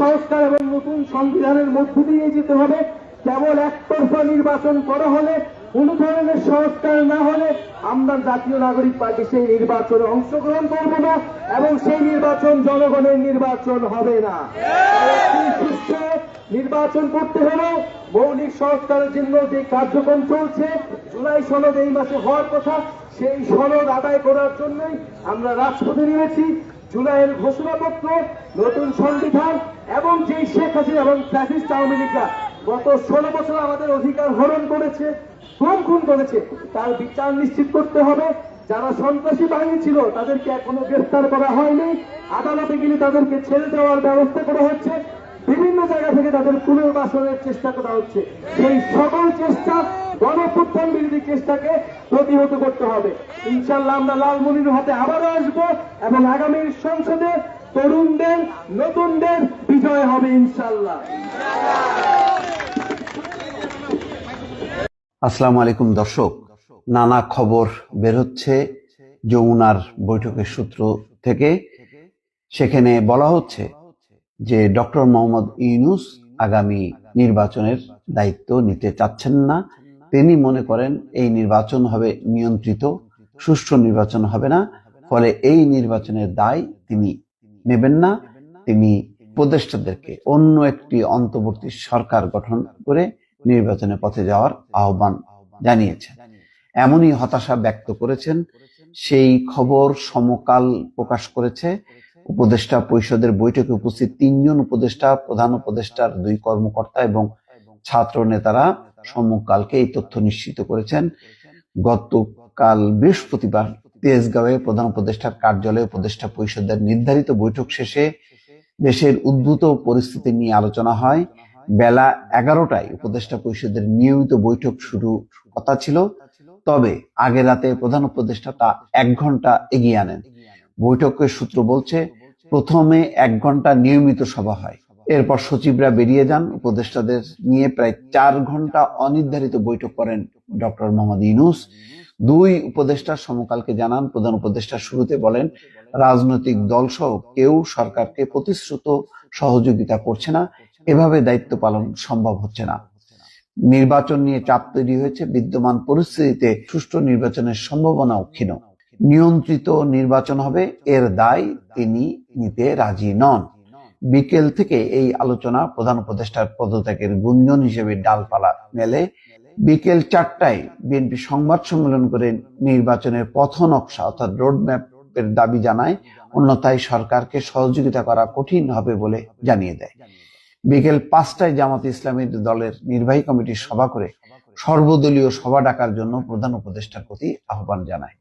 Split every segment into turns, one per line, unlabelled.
সংস্কার এবং নতুন সংবিধানের মধ্য দিয়ে যেতে হবে। কেবল একতরফা নির্বাচন করা হলে, কোন ধরনের সংস্কার না হলে আমরা জাতীয় নাগরিক পার্টি সেই নির্বাচনে অংশগ্রহণ করব না এবং সেই নির্বাচন জনগণের নির্বাচন হবে না। নির্বাচন করতে হলে মৌলিক সংস্কারের জন্য যে কার্যক্রম চলছে, জুলাই সনদ এই মাসে হওয়ার কথা, সেই সনদ আদায় করার জন্যই আমরা রাজপথে নেমেছি। জুলাইয়ের ঘোষণাপত্র, নতুন সংবিধান এবং যেই শেখ হাসিনা এবং ফ্যাসিস্ট আওয়ামী লীগরা গত ষোলো বছর আমাদের অধিকার হরণ করেছে, খুন খুন করেছে, তার বিচার নিশ্চিত করতে হবে। যারা সন্ত্রাসী বাহিনী ছিল, তাদেরকে এখনও গ্রেফতার করা হয়নি। আদালতে গেলে তাদেরকে ছেড়ে দেওয়ার ব্যবস্থা করা হচ্ছে। বিভিন্ন জায়গা থেকে তাদের পুনর্বাসনের চেষ্টা করা হচ্ছে। সেই সকল চেষ্টা গণপ্রত্যান বিরোধী চেষ্টাকে প্রতিহত করতে হবে। ইনশাল্লাহ আমরা লালমনির হাতে আবারও আসব এবং আগামীর সংসদে তরুণদের, নতুনদের বিজয় হবে ইনশাল্লাহ
আসসালামু আলাইকুম দর্শক, নানা খবর বের হচ্ছে যমুনার বৈঠকের সূত্র থেকে। সেখানে বলা হচ্ছে যে ডক্টর মোহাম্মদ ইউনুস আগামী নির্বাচনের দায়িত্ব নিতে চাচ্ছেন না, তিনি মনে করেন এই নির্বাচন হবে নিয়ন্ত্রিত, সুষ্ঠু নির্বাচন হবে না, ফলে এই নির্বাচনের দায় তিনি নেবেন না। তিনি উপদেষ্টাদেরকে অন্য একটি অন্তর্বর্তী সরকার গঠন করে নির্বাচনের পথে যাওয়ার আহ্বান জানিয়েছেন। এমনই হতাশা ব্যক্ত করেছেন, সেই খবর সমকাল প্রকাশ করেছে উপদেষ্টা পরিষদের বৈঠকে উপস্থিত তিনজন উপদেষ্টা, প্রধান উপদেষ্টার দুই কর্মকর্তা এবং ছাত্র নেতারা সমকালকে এই তথ্য নিশ্চিত করেছেন। গতকাল বৃহস্পতিবার তেজগাঁওয়ে প্রধান উপদেষ্টার কার্যালয়ে উপদেষ্টা পরিষদের নির্ধারিত বৈঠক শেষে দেশের উদ্ভূত পরিস্থিতি নিয়ে আলোচনা হয়। বেলা এগারোটায় উপদেষ্টা পরিষদের নিয়মিত বৈঠক শুরু কথা ছিল। তবে আগে রাতে প্রধান উপদেষ্টা তা এক ঘণ্টা এগিয়ে আনেন। বৈঠকের সূত্র বলছে প্রথমে এক ঘণ্টা নিয়মিত সভা হয়। এরপর সচিবরা বেরিয়ে যান। উপদেষ্টাদের নিয়ে প্রায় চার ঘণ্টা অনির্ধারিত বৈঠক করেন ডক্টর মোহাম্মদ ইনুস দুই উপদেষ্টা সমকালকে জানান। প্রধান উপদেষ্টা শুরুতে বলেন, রাজনৈতিক দলসহ কেউ সরকারকে প্রতিশ্রুত সহযোগিতা করছে না। এভাবে দায়িত্ব পালন সম্ভব হচ্ছে না। নির্বাচন নিয়ে চাপ তৈরি হয়েছে। বিদ্যমান পরিস্থিতিতে সুষ্ঠু নির্বাচনের সম্ভাবনাও ক্ষীণ। নিয়ন্ত্রিত নির্বাচন হবে, এর দায় তিনি নিতে রাজি নন। বিকেল থেকে এই আলোচনা প্রধান উপদেষ্টার পদত্যাগের গুঞ্জন হিসেবে ডালপালা মেলে। বিকেল চারটায় বিএনপি সংবাদ সম্মেলন করে নির্বাচনের পথ নকশা অর্থাৎ রোডম্যাপের দাবি জানায়, অন্যথায় সরকারকে সহযোগিতা করা কঠিন হবে বলে জানিয়ে দেয়। বিকেল পাঁচটায় জামাত ইসলামী দলের নির্বাহী কমিটির সভা করে সর্বদলীয় সভা ডাকার জন্য প্রধান উপদেষ্টার প্রতি আহ্বান জানায়।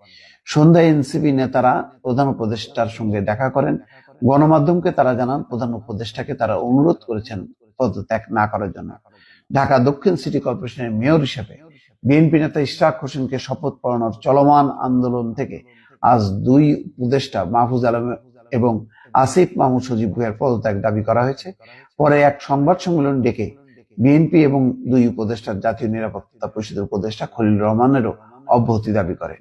সন্ধ্যায় এনসিপি নেতারা প্রধান উপদেষ্টার সঙ্গে দেখা করেন। গণমাধ্যমকে তারা জানান, প্রধান উপদেষ্টাকে তারা অনুরোধ করেছেন পদত্যাগ না করার জন্য। ঢাকা দক্ষিণ সিটি কর্পোরেশনের মেয়র হিসেবে বিএনপি নেতা ইশরাক হোসেনকে শপথ পড়ানোর চলমান আন্দোলন থেকে আজ দুই উপদেষ্টা মাহফুজ আলম এবং আসিফ মাহমুদ সজীব ভুইয়ার পদত্যাগ দাবি করা হয়েছে। পরে এক সংবাদ সম্মেলন ডেকে বিএনপি এবং দুই উপদেষ্টার জাতীয় নিরাপত্তা পরিষদের উপদেষ্টা খলিল রহমানেরও অব্যাহতি দাবি করে।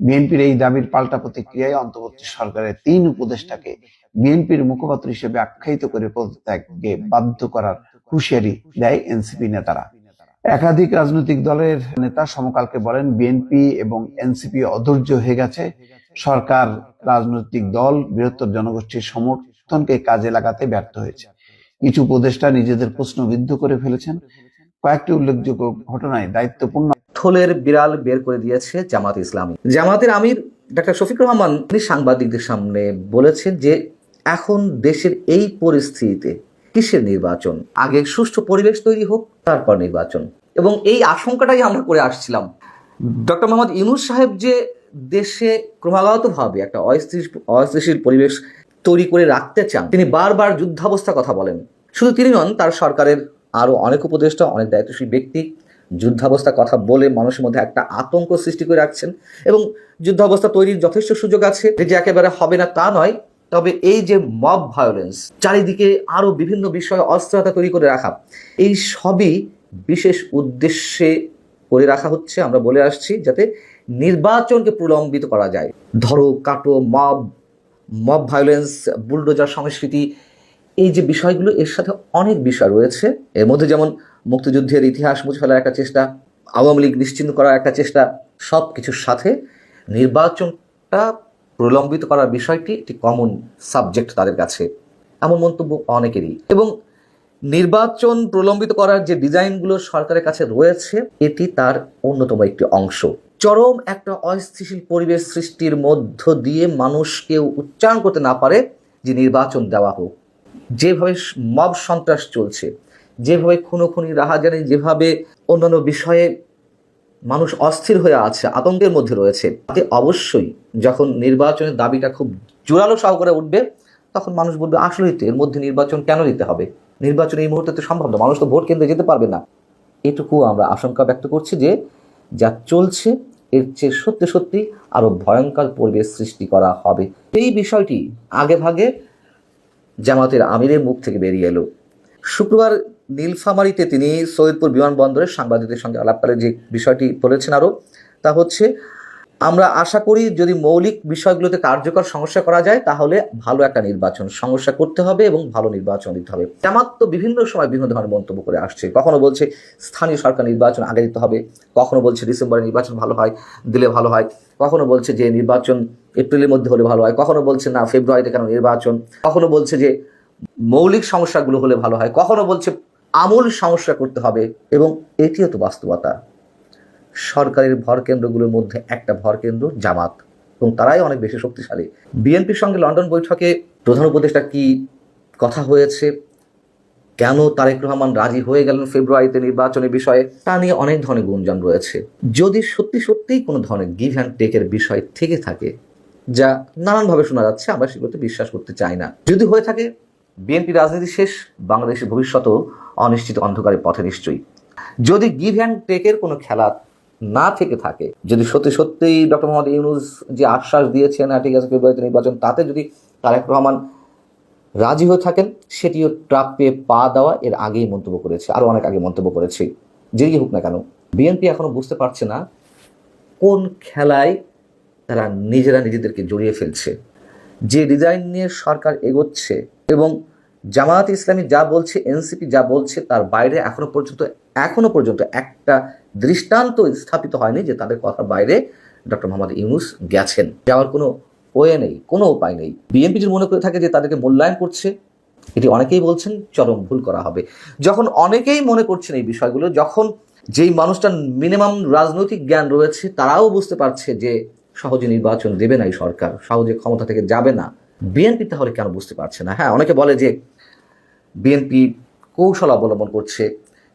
বিএনপির এই দাবির পাল্টা প্রতিক্রিয়ায় অন্তর্বর্তী সরকারের তিন উপদেষ্টাকে বিএনপির মুখপাত্র হিসেবে আখ্যায়িত করে পদত্যাগকে বাধ্য করার হুঁশিয়ারি দেয় এনসিপি নেতারা। একাধিক রাজনৈতিক দলের নেতা সমকালকে বলেন, বিএনপি এবং এনসিপি অধৈর্য হয়ে গেছে। সরকার, রাজনৈতিক দল, বৃহত্তর জনগোষ্ঠীর সমর্থনকে কাজে লাগাতে ব্যর্থ হয়েছে। কিছু উপদেষ্টা নিজেদের প্রশ্নবিদ্ধ করে ফেলেছেন। কয়েকটি উল্লেখযোগ্য ঘটনায় দায়িত্বপূর্ণ
থলের বিড়াল বের করে দিয়েছে জামাত ইসলামী। জামাতের আমির ডাক্তার শফিক রহমান তিনি সাংবাদিকদের সামনে বলেছেন যে, এখন দেশের এই পরিস্থিতিতে কিসের নির্বাচন? আগে সুষ্ঠু পরিবেশ তৈরি হোক, তারপর নির্বাচন। এবং এই আশঙ্কাটাই আমরা করে আসছিলাম। ডক্টর মোহাম্মদ ইউনুস সাহেব যে দেশে ক্রমাগতভাবে একটা অস্থির অস্থিতিশীল পরিবেশ তৈরি করে রাখতে চান, তিনি বারবার যুদ্ধাবস্থা কথা বলেন। শুধু তিনি নন, তার সরকারের আরও অনেক উপদেষ্টা, অনেক দায়িত্বশীল ব্যক্তি যুদ্ধাবস্থা কথা বলে মানুষের মধ্যে একটা আতঙ্ক সৃষ্টি করে রাখছেন এবং যুদ্ধাবস্থা তৈরির যথেষ্ট সুযোগ আছে। যে একেবারে হবে না তা নয়, তবে এই যে মব ভায়োলেন্স, চারিদিকে আরও বিভিন্ন বিষয়ে অস্থিরতা তৈরি করে রাখা, এই সবই বিশেষ উদ্দেশ্যে করে রাখা হচ্ছে। আমরা বলে আসছি যাতে নির্বাচনকে প্রলম্বিত করা যায়। ধরো, কাটো, মব মব ভায়োলেন্স বুলডোজার সংস্কৃতি, এই যে বিষয়গুলো, এর সাথে অনেক বিষয় রয়েছে। এর মধ্যে যেমন মুক্তিযুদ্ধের ইতিহাস মুছে ফেলার একটা চেষ্টা, আওয়ামী লীগ নিশ্চিন্ন করার একটা চেষ্টা সব কিছুর সাথে নির্বাচনটা প্রলম্বিত করার বিষয়টি একটি কমন সাবজেক্ট তাদের কাছে। এমন মন্তব্য অনেকেরই। এবং নির্বাচন প্রলম্বিত করার যে ডিজাইনগুলো সরকারের কাছে রয়েছে, এটি তার অন্যতম একটি অংশ। চরম একটা অস্থিতিশীল পরিবেশ সৃষ্টির মধ্য দিয়ে মানুষকে উচ্চারণ করতে না পারে যে নির্বাচন দেওয়া হোক। যেভাবে মব সন্ত্রাস চলছে, যেভাবে খুনোখুনি, রাহাজানি, যেভাবে অন্যান্য বিষয়ে মানুষ অস্থির হয়ে আছে, আতঙ্কের মধ্যে রয়েছে, তাতে অবশ্যই যখন নির্বাচনের দাবিটা খুব জোরালো সহকারে উঠবে, তখন মানুষ বলবে আসলেই তো এর মধ্যে নির্বাচন কেন দিতে হবে? নির্বাচন এই মুহূর্তে তো সম্ভব না, মানুষ তো ভোট কেন্দ্রে যেতে পারবে না। এটুকু আমরা আশঙ্কা ব্যক্ত করছি যে যা চলছে এর চেয়ে সত্যি সত্যি আরও ভয়ঙ্কর পরিবেশ সৃষ্টি করা হবে। এই বিষয়টি আগে ভাগে জামাতের আমিরের মুখ থেকে বেরিয়ে এলো। শুক্রবার নীলফামারিতে তিনি সৈয়দপুর বিমানবন্দরে সাংবাদিকদের সঙ্গে আলাপকালে যে বিষয়টি বলেছেন আরও তা হচ্ছে আমরা আশা করি যদি মৌলিক বিষয়গুলোতে কার্যকর সমস্যা করা যায়, তাহলে ভালো একটা নির্বাচন সমস্যা করতে হবে এবং ভালো নির্বাচন দিতে হবে। জামাত তো বিভিন্ন সময় বিভিন্ন ধরনের মন্তব্য করে আসছে। কখনো বলছে স্থানীয় সরকার নির্বাচন আগে দিতে হবে, কখনো বলছে ডিসেম্বরে নির্বাচন ভালো হয়, দিলে ভালো হয়, কখনো বলছে যে নির্বাচন এপ্রিলের মধ্যে হলে ভালো হয়, কখনো বলছে না ফেব্রুয়ারিতে কেন নির্বাচন, কখনো বলছে যে মৌলিক সমস্যাগুলো হলে ভালো হয়, কখনো বলছে আমূল সমস্যা করতে হবে এবং এটিও তো বাস্তবতা। সরকারের ভর কেন্দ্রগুলোর মধ্যে একটা ভর কেন্দ্র জামাত। এবং তারাই অনেক বেশি শক্তিশালী। বিএনপির সঙ্গে লন্ডন বৈঠকে প্রধান উপদেষ্টা কি কথা হয়েছে? কেন তারেক রহমান রাজি হয়ে গেলেন ফেব্রুয়ারিতে নির্বাচনের বিষয়ে? তা নিয়ে অনেক ধরনের গুঞ্জন রয়েছে। যদি সত্যি সত্যিই কোনো ধরনের গিভ অ্যান্ড টেকের বিষয় থেকে থাকে, যা নানানভাবে শোনা যাচ্ছে, আমরা সেগুলোতে বিশ্বাস করতে চাই না। যদি হয়ে থাকে, বিএনপি রাজনীতি শেষ, বাংলাদেশের ভবিষ্যতও অনিশ্চিত অন্ধকারের পথে নিশ্চয়ই। যদি গিভ অ্যান্ড টেকের কোনো খেলা না থেকে থাকে। যদি সত্যি সত্যিই ডক্টর মোহাম্মদ ইউনুস যে আশ্বাস দিয়েছেন না ঠিক আছে, ফেব্রুয়ারিতে নির্বাচন তাতে যদি তারেক রহমান রাজি হয়ে থাকেন, সেটিও ট্রাপে পা দেওয়া এর আগেই মন্তব্য করেছে আরও অনেক আগে মন্তব্য করেছে। যেই হোক না কেন, বিএনপি এখনও বুঝতে পারছে না কোন খেলায় তারা নিজেরা নিজেদেরকে জড়িয়ে ফেলছে। যে ডিজাইন নিয়ে সরকার এগোচ্ছে এবং জামায়াত ইসলামী যা বলছে, এনসিপি যা বলছে, তার বাইরে এখনও পর্যন্ত এখনও পর্যন্ত একটা দৃষ্টান্ত স্থাপিত হয়নি যে তাদের কথার বাইরে ডক্টর মোহাম্মদ ইউনুস গেছেন। যাওয়ার কোনো ওয়ে নেই, কোনো উপায় নেই। বিএনপি যদি মনে করে থাকে যে তাদেরকে মূল্যায়ন করছে, এটি অনেকেই বলছেন চরম ভুল করা হবে। যখন অনেকেই মনে করছেন এই বিষয়গুলো, যখন যেই মানুষটার মিনিমাম রাজনৈতিক জ্ঞান রয়েছে, তারাও বুঝতে পারছে যে সহজে নির্বাচন দেবে না এই সরকার, সহজে ক্ষমতা থেকে যাবে না। বিএনপি তাহলে কেন বুঝতে পারছে না? হ্যাঁ অনেকে বলে যে বিএনপি কৌশল অবলম্বন করছে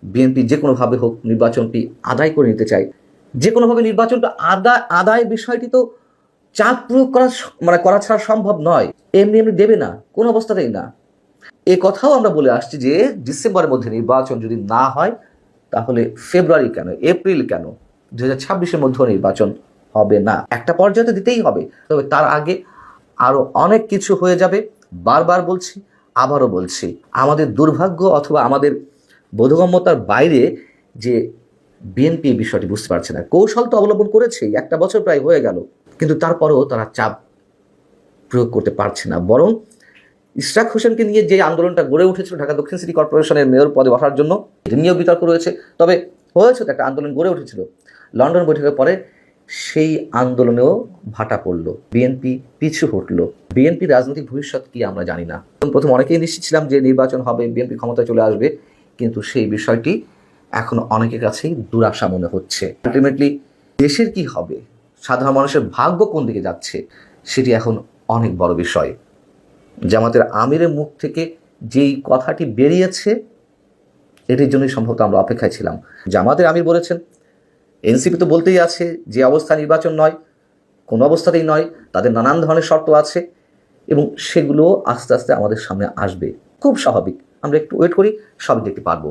বিএনপি যে কোনোভাবে হোক নির্বাচনটি আদায় করে নিতে চায়। যে কোনোভাবে নির্বাচনটা আদায় আদায় বিষয়টি তো চাপ প্রয়োগ করা মানে করা ছাড়া সম্ভব নয়। এমনি এমনি দেবে না, কোনো অবস্থাতেই না। এ কথাও আমরা বলে আসছি যে, ডিসেম্বরের মধ্যে নির্বাচন যদি না হয়, তাহলে ফেব্রুয়ারি কেন, এপ্রিল কেন? দু হাজার ছাব্বিশের মধ্যেও নির্বাচন হবে না। একটা পর্যায়ে তো দিতেই হবে। তবে তার আগে আরও অনেক কিছু হয়ে যাবে। বারবার বলছি, আবারও বলছি, আমাদের দুর্ভাগ্য অথবা আমাদের বোধগম্যতার বাইরে যে বিএনপি বিষয়টি বুঝতে পারছে না। কৌশল তো অবলম্বন করেছেই, একটা বছর প্রায় হয়ে গেল, কিন্তু তারপরেও তারা চাপ প্রয়োগ করতে পারছে না। বরং ইশরাক হোসেনকে নিয়ে যে আন্দোলনটা গড়ে উঠেছিল ঢাকা দক্ষিণ সিটি কর্পোরেশনের মেয়র পদে বসার জন্য, এটা নিয়েও বিতর্ক রয়েছে। তবে হয়েছে তো একটা আন্দোলন গড়ে উঠেছিল। লন্ডন বৈঠকের পরে সেই আন্দোলনেও ভাটা পড়ল বিএনপি পিছু হটলো। বিএনপি রাজনৈতিক ভবিষ্যৎ কি আমরা জানি না। প্রথম অনেকেই নিশ্চিত ছিলাম যে নির্বাচন হবে বিএনপি ক্ষমতায় চলে আসবে। কিন্তু সেই বিষয়টি এখন অনেকের কাছেই দুরাশা মনে হচ্ছে। আলটিমেটলি দেশের কি হবে? সাধারণ মানুষের ভাগ্য কোন দিকে যাচ্ছে? সেটি এখন অনেক বড় বিষয়। জামাতের আমিরের মুখ থেকে যেই কথাটি বেরিয়েছে, এটির জন্যই সম্ভবত আমরা অপেক্ষায় ছিলাম। জামাতের আমির বলেছেন, এনসিপি তো বলতেই আছে, যে অবস্থা নির্বাচন নয়, কোনো অবস্থাতেই নয়, তাদের নানান ধরনের শর্ত আছে এবং সেগুলো আস্তে আস্তে আমাদের সামনে আসবে। খুব স্বাভাবিক। আমরা একটু ওয়েট করি সব দেখতে পারব।